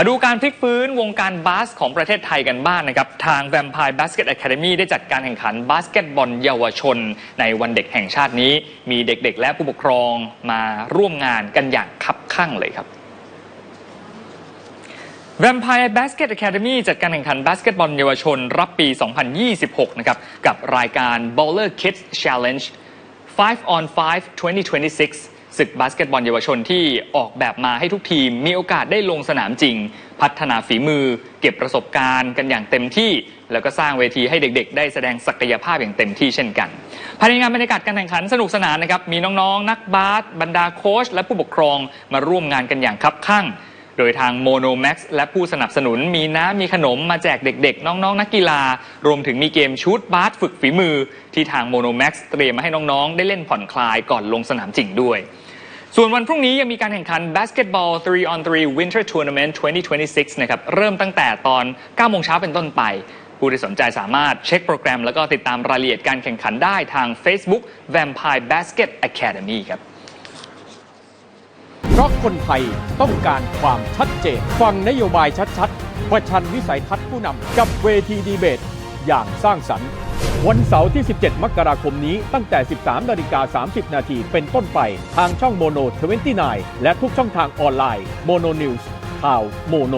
มาดูการพลิกฟื้นวงการบาสของประเทศไทยกันบ้างนะครับ ทาง Vampire Basket Academy ได้จัดการแข่งขันบาสเกตบอลเยาวชน ในวันเด็กแห่งชาตินี้ มีเด็กๆ และผู้ปกครองมาร่วมงานกันอย่างคับข้างเลยครับ Vampire Basket Academy จัดการแข่งขันบาสเกตบอลเยาวชน รับปี 2026 นะครับ กับรายการ Baller Kids Challenge 5 on 5 2026 ศึกบาสเกตบอลเยาวชนที่ออกแบบมาให้ทุกทีม มีโอกาสได้ลงสนามจริง พัฒนาฝีมือ เก็บประสบการณ์กันอย่างเต็มที่ แล้วก็สร้างเวทีให้เด็กๆ ได้แสดงศักยภาพอย่างเต็มที่เช่นกันภายในงานบรรยากาศการแข่งขันสนุกสนานนะครับมีน้องๆ นักบาสบรรดาโค้ชและผู้ปกครองมาร่วมงานกันอย่างคับข้างโดยทาง Mono Max และผู้สนับสนุนมีน้ำมีขนมมาแจกเด็กๆ น้องๆนักกีฬา รวมถึงมีเกมชูตบาสฝึกฝีมือ ที่ทาง Mono Max เตรียมมาให้น้องๆ ได้เล่นผ่อนคลายก่อนลงสนามจริงด้วย ส่วนวันพรุ่งนี้ยังมีการแข่งขัน Basketball 3 on 3 Winter Tournament 2026 นะครับ เริ่มตั้งแต่ตอน 9 โมงเช้าเป็นต้นไป ผู้ที่สนใจสามารถเช็คโปรแกรม แล้วก็ติดตามรายละเอียดการแข่งขันได้ทาง Facebook Vampire Basket Academy ครับ เพราะคนไทยต้องการความชัดเจน ฟังนโยบายชัดๆประชันวิสัยทัศน์ผู้นำกับเวทีดีเบต อย่างสร้างสรรค์ วันเสาร์ที่ 17 มกราคมนี้ตั้งแต่ 13นาฬิกา30 นาทีเป็นต้นไป ทางช่องโมโน 29 และทุกช่องทางออนไลน์โมโนนิวส์ข่าวโมโน